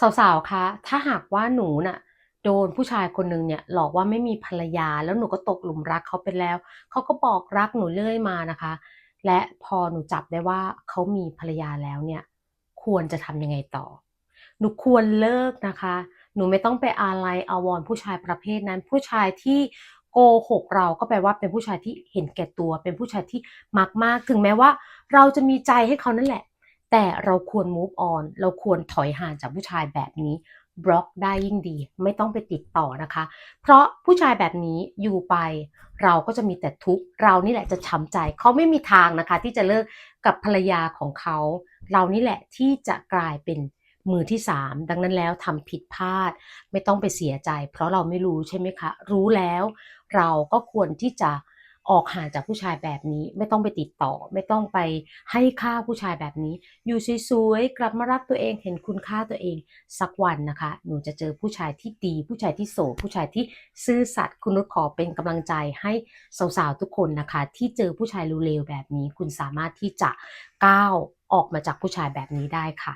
สาวๆ คะ ถ้าหากว่าหนูน่ะโดนผู้ชายคนหนึ่งเนี่ยหลอกว่าไม่มีภรรยาแล้วหนูก็ตกหลุมรักเขาไปแล้ว เขาก็บอกรักหนูเรื่อยมานะคะ และพอหนูจับได้ว่าเขามีภรรยาแล้วเนี่ยควรจะทำยังไงต่อ หนูควรเลิกนะคะ หนูไม่ต้องไปอาลัยอาวรณ์ผู้ชายประเภทนั้น ผู้ชายที่โกหกเราก็แปลว่าเป็นผู้ชายที่เห็นแก่ตัว เป็นผู้ชายที่มักมาก ถึงแม้ว่า เราจะมีใจให้เขานั่นแหละ แต่เราควร move on เราควรถอยห่างจากผู้ชายแบบนี้บล็อกได้ยิ่งดี ไม่ต้องไปติดต่อนะคะ เพราะผู้ชายแบบนี้อยู่ไป เราก็จะมีแต่ทุกข์เรานี่แหละจะช้ำใจเขาไม่มีทางนะคะ ที่จะเลิกกับภรรยาของเขา เรานี่แหละที่จะกลายเป็นมือที่ 3 ดังนั้นแล้วทำผิดพลาด ไม่ต้องไปเสียใจ เพราะเราไม่รู้ใช่ไหมคะ รู้แล้ว เราก็ควรที่จะ ออกห่างจากผู้ชายแบบนี้ ไม่ต้องไปติดต่อ ไม่ต้องไปให้ค่าผู้ชายแบบนี้ อยู่สวยๆกลับมารักตัวเองเห็นคุณค่าตัวเองสักวันนะคะ หนูจะเจอผู้ชายที่ดี ผู้ชายที่โสดผู้ชายที่ซื่อสัตย์คุณนุชขอเป็นกำลังใจให้สาวๆทุกคนนะคะ ที่เจอผู้ชายเลวๆแบบนี้ คุณสามารถที่จะก้าวออกมาจากผู้ชายแบบนี้ได้ค่ะ